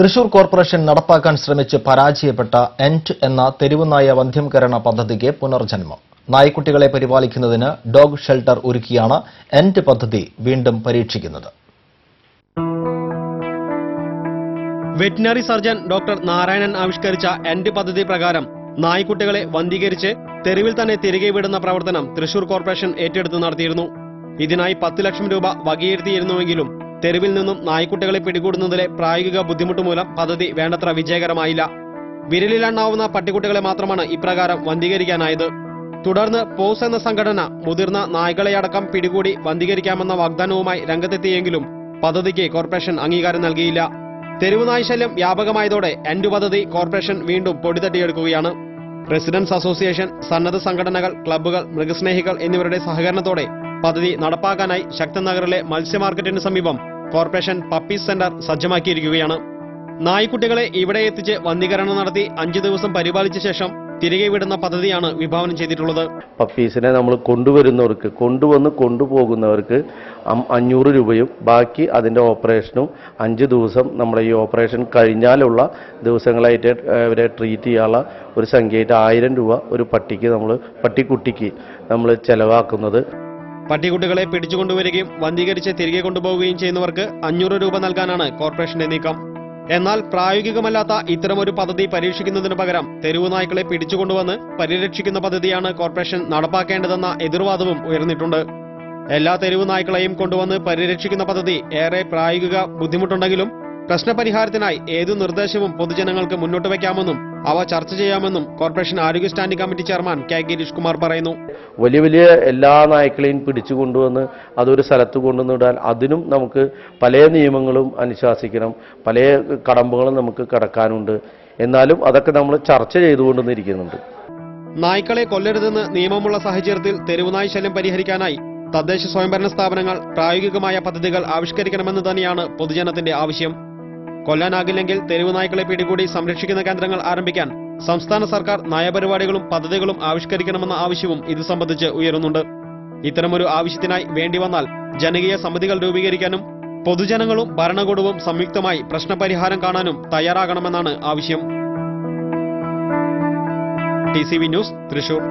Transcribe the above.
Thrissur corporation നടപ്പാക്കാൻ ശ്രമിച്ച് പരാജയപ്പെട്ട എന്റ് എന്ന തെരുവുനായ വന്ധ്യംകരണ പദ്ധതിക്ക് പുനർജന്മം. നായ്ക്കുട്ടികളെ പരിപാലിക്കുന്നതിന് ഡോഗ് ഷെൽട്ടർ ഒരുക്കിയാണ് എന്റ് പദ്ധതി വീണ്ടും പരീക്ഷിക്കുന്നത്. വെറ്റിനറി സർജൻ ഡോക്ടർ നാരായണൻ ആവിഷ്കരിച്ച എൻഡ് പദ്ധതി പ്രകാരം നായ്ക്കുട്ടികളെ വന്ധീകരിച്ച് തെരുവിൽ തന്നെ തിരികെ വിടുന്ന പ്രവർത്തനം തൃശൂർ കോർപ്പറേഷൻ ഏറ്റെടുത്ത് നടത്തിയിരുന്നു. ഇതിനായി പത്ത് ലക്ഷം രൂപ വകയിരുത്തിയിരുന്നുവെങ്കിലും തെരുവിൽ നിന്നും നായ്ക്കുട്ടികളെ പിടികൂടുന്നതിലെ പ്രായോഗിക ബുദ്ധിമുട്ട് മൂലം പദ്ധതി വേണ്ടത്ര വിജയകരമായില്ല. വിരലിലെണ്ണാവുന്ന പട്ടിക്കുട്ടികളെ മാത്രമാണ് ഇപ്രകാരം വന്ധീകരിക്കാനായത്. തുടർന്ന് പോസ് എന്ന സംഘടന മുതിർന്ന നായ്ക്കളെയടക്കം പിടികൂടി വന്ധീകരിക്കാമെന്ന വാഗ്ദാനവുമായി രംഗത്തെത്തിയെങ്കിലും പദ്ധതിക്ക് കോർപ്പറേഷൻ അംഗീകാരം നൽകിയില്ല. തെരുവുനായ ശല്യം വ്യാപകമായതോടെ എൻഡു പദ്ധതി കോർപ്പറേഷൻ വീണ്ടും പൊടിതട്ടിയെടുക്കുകയാണ്. റെസിഡൻസ് അസോസിയേഷൻ സന്നദ്ധ സംഘടനകൾ ക്ലബ്ബുകൾ മൃഗസ്നേഹികൾ എന്നിവരുടെ സഹകരണത്തോടെ പദ്ധതി നടപ്പാക്കാനായി ശക്തൻ നഗറിലെ മത്സ്യ മാർക്കറ്റിന് സമീപം കോർപ്പറേഷൻ പപ്പി സെന്റർ സജ്ജമാക്കിയിരിക്കുകയാണ്. നായ്ക്കുട്ടികളെ ഇവിടെ എത്തിച്ച് വന്ധീകരണം നടത്തി അഞ്ചു ദിവസം പരിപാലിച്ച ശേഷം തിരികെ വിടുന്ന പദ്ധതിയാണ് വിഭാവനം ചെയ്തിട്ടുള്ളത്. പപ്പീസിനെ നമ്മൾ കൊണ്ടുവരുന്നവർക്ക് കൊണ്ടുവന്ന് കൊണ്ടുപോകുന്നവർക്ക് അഞ്ഞൂറ് രൂപയും ബാക്കി അതിന്റെ ഓപ്പറേഷനും അഞ്ച് ദിവസം നമ്മുടെ ഈ ഓപ്പറേഷൻ കഴിഞ്ഞാലുള്ള ദിവസങ്ങളായിട്ട് ഇവരെ ട്രീറ്റ് ചെയ്യാനുള്ള ഒരു സംഖ്യയായിട്ട് ആയിരം രൂപ ഒരു പട്ടിക്ക് നമ്മൾ പട്ടിക്കുട്ടിക്ക് നമ്മൾ ചെലവാക്കുന്നത്. പട്ടിക്കുട്ടികളെ പിടിച്ചുകൊണ്ടുവരികയും വന്ധീകരിച്ച് തിരികെ കൊണ്ടുപോവുകയും ചെയ്യുന്നവർക്ക് അഞ്ഞൂറ് രൂപ നൽകാനാണ് കോർപ്പറേഷന്റെ നീക്കം. എന്നാൽ പ്രായോഗികമല്ലാത്ത ഇത്തരമൊരു പദ്ധതി പരീക്ഷിക്കുന്നതിനു പകരം തെരുവു നായ്ക്കളെ പിടിച്ചുകൊണ്ടുവന്ന് പരിരക്ഷിക്കുന്ന പദ്ധതിയാണ് കോർപ്പറേഷൻ നടപ്പാക്കേണ്ടതെന്ന എതിർവാദവും ഉയർന്നിട്ടുണ്ട്. എല്ലാ തെരുവു നായ്ക്കളെയും കൊണ്ടുവന്ന് പരിരക്ഷിക്കുന്ന പദ്ധതി ഏറെ പ്രായോഗിക ബുദ്ധിമുട്ടുണ്ടെങ്കിലും പ്രശ്നപരിഹാരത്തിനായി ഏതു നിർദ്ദേശവും പൊതുജനങ്ങൾക്ക് മുന്നോട്ട് വയ്ക്കാമെന്നും അവ ചർച്ച ചെയ്യാമെന്നും കോർപ്പറേഷൻ ആരോഗ്യ standing committee chairman K Girish Kumar പറയുന്നു. വലിയ വലിയ എല്ലാ നായ്ക്കളെയും പിടിച്ചു കൊണ്ടുവന്ന് അതൊരു സ്ഥലത്ത് കൊണ്ടുവന്നിടാൻ അതിനും നമുക്ക് പല നിയമങ്ങളും അനുശാസിക്കണം. പല കടമ്പകളും നമുക്ക് കടക്കാനുണ്ട്. എന്നാലും അതൊക്കെ നമ്മൾ ചർച്ച ചെയ്തുകൊണ്ടിരിക്കുന്നുണ്ട് നായ്ക്കളെ കൊല്ലരുതെന്ന് നിയമമുള്ള സാഹചര്യത്തിൽ തെരുവുനായ് ശല്യം പരിഹരിക്കാനായി തദ്ദേശ സ്വയംഭരണ സ്ഥാപനങ്ങൾ പ്രായോഗികമായ പദ്ധതികൾ ആവിഷ്കരിക്കണമെന്ന് തന്നെയാണ് പൊതുജനത്തിന്റെ ആവശ്യം. കൊല്ലാനാകില്ലെങ്കിൽ തെരുവ് നായ്ക്കളെ പിടികൂടി സംരക്ഷിക്കുന്ന കേന്ദ്രങ്ങൾ ആരംഭിക്കാൻ സംസ്ഥാന സർക്കാർ നയപരിപാടികളും പദ്ധതികളും ആവിഷ്കരിക്കണമെന്ന ആവശ്യവും ഇത് സംബന്ധിച്ച് ഉയരുന്നുണ്ട്. ഇത്തരമൊരു ആവശ്യത്തിനായി വേണ്ടി വന്നാൽ ജനകീയ സമിതികൾ രൂപീകരിക്കാനും പൊതുജനങ്ങളും ഭരണകൂടവും സംയുക്തമായി പ്രശ്നപരിഹാരം കാണാനും തയ്യാറാകണമെന്നാണ് ആവശ്യം. T C V news Thrissur.